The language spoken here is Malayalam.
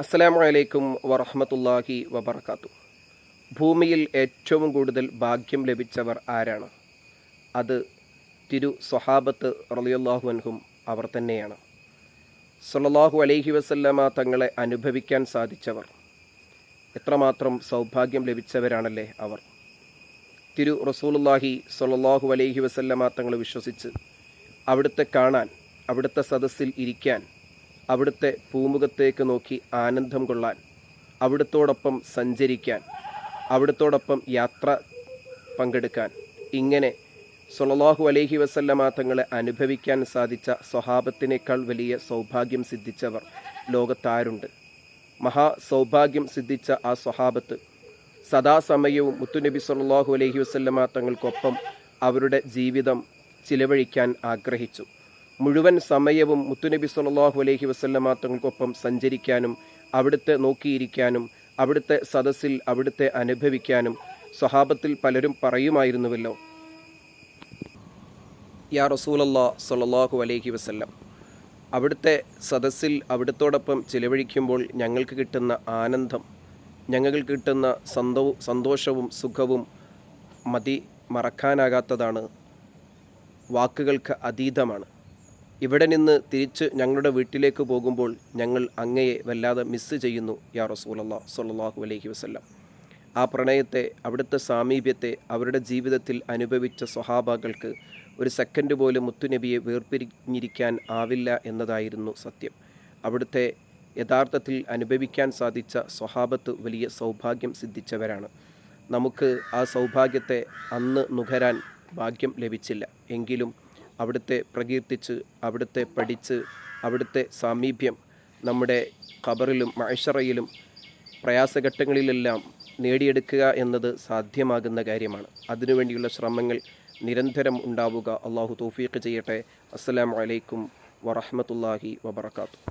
അസ്സലാമു അലൈക്കും വറഹമത്തല്ലാഹി വബർക്കാത്തു ഭൂമിയിൽ ഏറ്റവും കൂടുതൽ ഭാഗ്യം ലഭിച്ചവർ ആരാണ്? അത് തിരു സ്വഹാബത്ത് റളിയല്ലാഹു അൻഹും അവർ തന്നെയാണ്. സല്ലല്ലാഹു അലൈഹി വസല്ലമ തങ്ങളെ അനുഭവിക്കാൻ സാധിച്ചവർ. എത്രമാത്രം സൗഭാഗ്യം ലഭിച്ചവരാണല്ലേ അവർ? തിരു റസൂലുല്ലാഹി സ്വല്ലല്ലാഹു അലൈഹി വസല്ലമ തങ്ങൾ വിശ്വസിച്ച് അവിടുത്തെ കാണാൻ അവിടുത്തെ സദസ്സിൽ ഇരിക്കാൻ അവിടുത്തെ പൂമുഖത്തേക്ക് നോക്കി ആനന്ദം കൊള്ളാൻ അവിടുത്തോടൊപ്പം സഞ്ചരിക്കാൻ അവിടുത്തോടൊപ്പം യാത്ര പങ്കെടുക്കാൻ. ഇങ്ങനെ സുലലാഹു അലഹി വസല്ലമ തങ്ങളെ അനുഭവിക്കാൻ സാധിച്ച സ്വഹാബത്തിനേക്കാൾ വലിയ സൗഭാഗ്യം സിദ്ധിച്ചവർ ലോകത്താരുണ്ട്. മഹാ സൗഭാഗ്യം സിദ്ധിച്ച ആ സ്വഹാബത്ത് സദാസമയവും മുത്തുനബി സല്ലല്ലാഹു അലഹി വസല്ലമ തങ്ങൾക്കൊപ്പം അവരുടെ ജീവിതം ചിലവഴിക്കാൻ ആഗ്രഹിച്ചു. മുഴുവൻ സമയവും മുത്തുനബി സല്ലല്ലാഹു അലൈഹി വസല്ലമ തങ്ങൾക്കൊപ്പം സഞ്ചരിക്കാനും അവിടുത്തെ നോക്കിയിരിക്കാനും അവിടുത്തെ സദസ്സിൽ അവിടുത്തെ അനുഭവിക്കാനും സ്വഹാബത്തിൽ പലരും പറയുമായിരുന്നുവല്ലോ. യാ റസൂലല്ലാ സല്ലല്ലാഹു അലൈഹി വസല്ലം. അവിടുത്തെ സദസ്സിൽ അവിടുത്തോടൊപ്പം ചിലവഴിക്കുമ്പോൾ ഞങ്ങൾക്ക് കിട്ടുന്ന ആനന്ദം ഞങ്ങൾക്ക് കിട്ടുന്ന സന്തോ സന്തോഷവും സുഖവും മതി മറക്കാനാകാത്തതാണ്. വാക്കുകൾക്ക് അതീതമാണ്. ഇവിടെ നിന്ന് തിരിച്ച് ഞങ്ങളുടെ വീട്ടിലേക്ക് പോകുമ്പോൾ ഞങ്ങൾ അങ്ങയെ വല്ലാതെ മിസ്സ് ചെയ്യുന്നു യാ റസൂലല്ലാ സല്ലല്ലാഹു അലൈഹി വസ്ല്ലാം. ആ പ്രണയത്തെ അവിടുത്തെ സാമീപ്യത്തെ അവരുടെ ജീവിതത്തിൽ അനുഭവിച്ച സ്വഹാബാക്കൾക്ക് ഒരു സെക്കൻഡ് പോലും മുത്തുനബിയെ വേർപിരിഞ്ഞിരിക്കാൻ ആവില്ല എന്നതായിരുന്നു സത്യം. അവിടുത്തെ യഥാർത്ഥത്തിൽ അനുഭവിക്കാൻ സാധിച്ച സ്വഹാബത്ത് വലിയ സൗഭാഗ്യം സിദ്ധിച്ചവരാണ്. നമുക്ക് ആ സൗഭാഗ്യത്തെ അന്ന് നുകരാൻ ഭാഗ്യം ലഭിച്ചില്ല. എങ്കിലും അവിടുത്തെ പ്രകീർത്തിച്ച് അവിടുത്തെ പഠിച്ച് അവിടുത്തെ സാമീപ്യം നമ്മുടെ ഖബറിലും മഴഷറയിലും പ്രയാസഘട്ടങ്ങളിലെല്ലാം നേടിയെടുക്കുക എന്നത് സാധ്യമാകുന്ന കാര്യമാണ്. അതിനുവേണ്ടിയുള്ള ശ്രമങ്ങൾ നിരന്തരം ഉണ്ടാവുക. അള്ളാഹു തൗഫീഖ് ചെയ്യട്ടെ. അസ്സാം വലൈക്കും വറഹ്മത്തുള്ളാഹി വബറകാതുഹു.